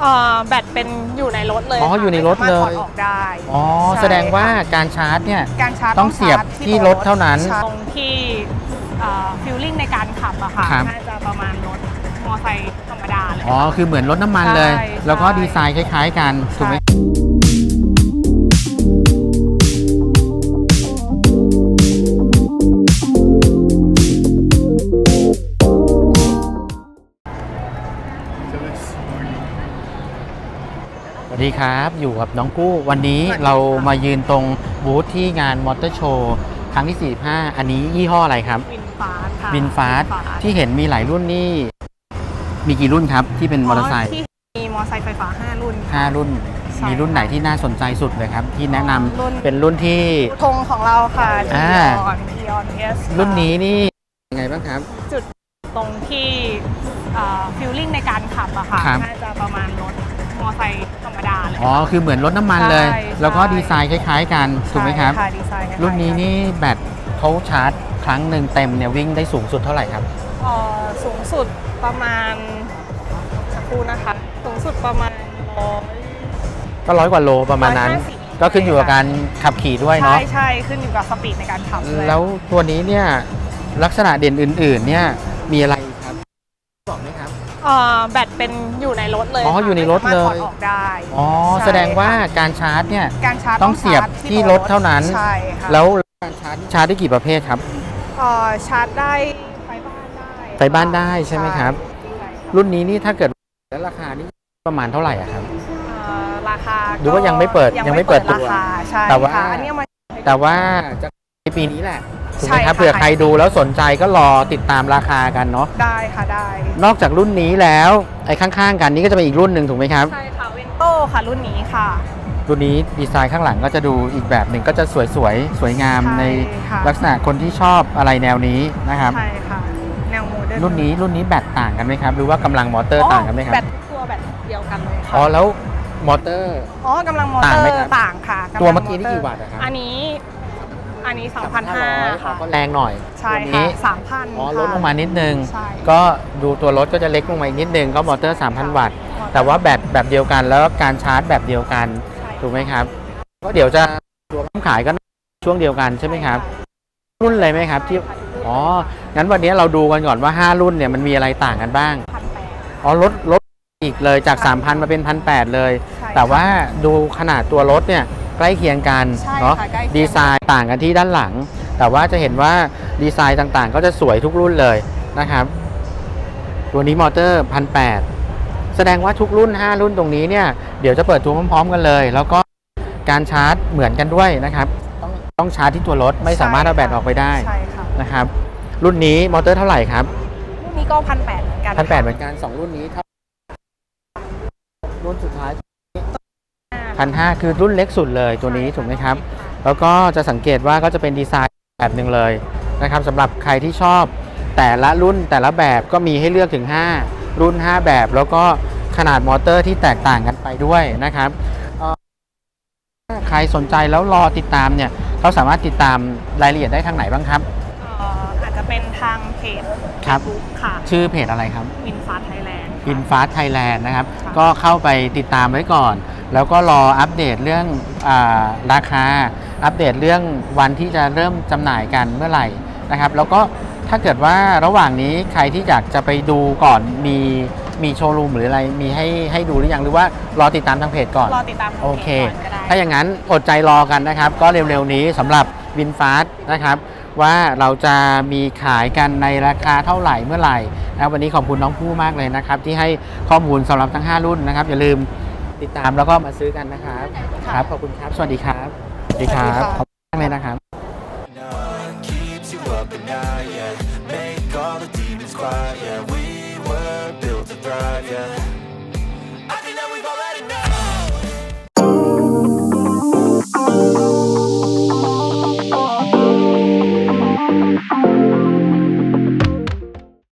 เอ่อแบตเป็นอยู่ในรถเลยอ๋อค่ะอยู่ในรถไม่สามารถเลยถอดออกได้อ๋อใช่แสดงว่าค่ะการชาร์จเนี่ย การชาร์จต้องเสียบชาร์จที่รถเท่านั้นใช่ตรงที่ฟิลลิ่งในการขับอะค่ะครับ น่าจะประมาณรถมอไซค์ธรรมดาเลย อ๋อคือเหมือนรถน้ำมันเลย ใช่แล้วก็ใช่ ดีไซน์คล้าย ๆ กันถูกไหมสวั ดีครับอยู่กับน้องกู้วันนี้เรามายืนตรงบูธที่งานมอเตอร์โชว์ครั้งที่ 45 อันนี้ยี่ห้ออะไรครับวินฟาสค่ะวินฟาสวินฟาสที่เห็นมีหลายรุ่นนี่ มีกี่รุ่นครับที่เป็นมอเตอร์ไซค์ที่มีมอเตอร์ไซค์ไฟฟ้า 5 รุ่นห้ารุ่นใช่มีรุ่นไหนที่น่าสนใจสุดเลยครับ ที่แนะนำรุ่นเป็นรุ่นที่ธงของเราค่ะอ่า Dion Dion S รุ่นนี้นี่ยังไงบ้างครับจุดตรงที่ฟิลลิ่งในการขับอะค่ะครับน่าจะประมาณรถมอไซค์ธรรมดาเลย อ๋อ คือเหมือนรถน้ำมันเลย ใช่แล้วก็ใช่ ดีไซน์คล้ายๆกัน ถูกไหมครับ ใช่ค่ะดีไซน์คล้ายๆรุ่นนี้นี่แบตเขาชาร์จครั้งหนึ่งเต็มเนี่ยวิ่งได้สูงสุดเท่าไหร่ครับ เอ่อสูงสุดประมาณสักครู่นะคะ สูงสุดประมาณร้อย ก็ร้อยกว่าโลประมาณนั้น 150 ก็ขึ้นอยู่กับการขับขี่ด้วยใช่เนาะใช่ขึ้นอยู่กับสปีดในการขับด้วยแล้วตัวนี้เนี่ยลักษณะเด่นอื่น ๆ เนี่ยมีอะไรครับ บอกไหมครับ เอ่อแบตเป็นอยู่ในรถเลยอ๋อค่ะอยู่ในรถไม่สามารถเลยถอดออกได้อ๋อใช่แสดงว่าค่ะการชาร์จเนี่ย การชาร์จต้องเสียบชาร์จที่รถเท่านั้น ใช่ค่ะแล้วการชาร์จชาร์จได้กี่ประเภทครับ เอ่อชาร์จได้ไฟบ้านได้ไฟบ้านได้ใช่ไหมครับ ใช่ค่ะรุ่นนี้นี่ถ้าเกิดแล้วราคานี่ประมาณเท่าไหร่อะครับ เอ่อราคาหรือว่ายังไม่เปิดยังไม่เปิดตัวราคาใช่แต่ว่า ค่ะอันนี้มาแต่ว่าจะในปีนี้แหละ ถูกไหมใช่ครับค่ะเผื่อใครดูแล้วสนใจก็รอติดตามราคากันเนาะได้ค่ะได้ นอกจากรุ่นนี้แล้วไอ้ข้างๆ กันนี่ก็จะเป็นอีกรุ่นหนึ่งถูกไหมครับ ใช่ค่ะเวนโต้ค่ะรุ่นนี้ค่ะ รุ่นนี้ดีไซน์ข้างหลังก็จะดูอีกแบบหนึ่งก็จะสวยๆสวยงามใช่ในค่ะ ลักษณะคนที่ชอบอะไรแนวนี้นะครับ ใช่ค่ะแนวโมเดิร์นรุ่นนี้รุ่นนี้แบตต่างกันไหมครับ หรือว่ากำลังมอเตอร์ต่างกันไหมครับ แบตตัวแบตเดียวกันเลยค่ะอ๋อแล้วมอเตอร์ อ๋อกำลังมอต่าเตงอไหมร์ครับต่างค่ะำลังตัวเมื่อกี้นี่ตร์กี่วัตต์อะครับ อันนี้ อันนี้3,500 2,500 ค่ะ ก็แรงหน่อยใช่ตัวค่ะนี้3,000อ๋อค่ะลดลงมานิดนึง ใช่ก็ดูตัวรถก็จะเล็กลงมาอีกนิดนึงก็มอเตอร์ 3,000 วัตต์ แต่ว่าแบตแบบเดียวกันแล้วก็การชาร์จแบบเดียวกัน ใช่ ถูกไหมครับ ก็เดี๋ยวจะตัวขายก็ช่วงเดียวกันใช่ไหมครับ รุ่นเลยไหมครับที่ อ๋อ งั้นวันนี้เราดูกันก่อนว่า 5 รุ่นเนี่ยมันมีอะไรต่างกันบ้าง พันแปดอ๋อลดลดอีกเลยจาก 3,000 มาเป็น 1,800 เลย ใช่แต่ว่าค่ะดูขนาดตัวรถเนี่ย ใกล้เคียงกันใช่เนาะค่ะใกล้เคียงดีไซน์ต่างกันที่ด้านหลัง แต่ว่าจะเห็นว่าดีไซน์ต่างๆ ก็จะสวยทุกรุ่นเลยนะครับ ตัวนี้มอเตอร์1,800แสดงว่าทุกรุ่น 5 รุ่นตรงนี้เนี่ยเดี๋ยวจะเปิดตัวพร้อมๆกันเลย แล้วก็การชาร์จเหมือนกันด้วยนะครับ ต้องต้องชาร์จที่ตัวรถไม่สามารถเอาแบตออกไปได้ใช่ค่ะนะครับ รุ่นนี้มอเตอร์เท่าไหร่ครับรุ่นนี้ก็พันแปดเหมือนกันพันแปดเหมือนกันสองรุ่นนี้เท่ารุ่นสุดท้าย พันห้าคือรุ่นเล็กสุดเลยตัวนี้ถูกไหมครับ แล้วก็จะสังเกตว่าก็จะเป็นดีไซน์แบบหนึ่งเลยนะครับสำหรับใครที่ชอบแต่ละรุ่นแต่ละแบบก็มีให้เลือกถึง 5 รุ่น 5 แบบ แล้วก็ขนาดมอเตอร์ที่แตกต่างกันไปด้วยนะครับเอ่อถ้าใครสนใจแล้วรอติดตามเนี่ยเขาสามารถติดตามรายละเอียดได้ทางไหนบ้างครับเอ่ออาจจะเป็นทางเพจครับ Facebook ค่ะ ชื่อเพจอะไรครับวินฟาไทยแลนด์อินฟาสไทยแลนด์นะครับค่ะก็เข้าไปติดตามไว้ก่อน แล้วก็รออัปเดตเรื่องอาราคา อัปเดตเรื่องวันที่จะเริ่มจำหน่ายกันเมื่อไหร่นะครับ แล้วก็ถ้าเกิดว่าระหว่างนี้ใครที่อยากจะไปดูก่อนมีมีโชว์รูมหรืออะไรมีให้ให้ดูหรือยังหรือว่ารอติดตามทางเพจก่อน รอติดตามทางโอเค พจก่อนก็ได้ ถ้าอย่างนั้นอดใจรอกันนะครับ ก็เร็วๆนี้สำหรับวินฟาสนะครับ ว่าเราจะมีขายกันในราคาเท่าไหร่เมื่อไหร่นะครับวันนี้ขอบคุณน้องผู้มากเลยนะครับ ที่ให้ข้อมูลสำหรับทั้ง 5 รุ่นนะครับ อย่าลืม ติดตามแล้วก็มาซื้อกันนะครับครับขอบคุณครับสวัสดีครับสวัสดีครับขอบคุณมากเลยนะครับ keeps you up at night, yeah Make all the demons quiet, yeah We were built to thrive, yeah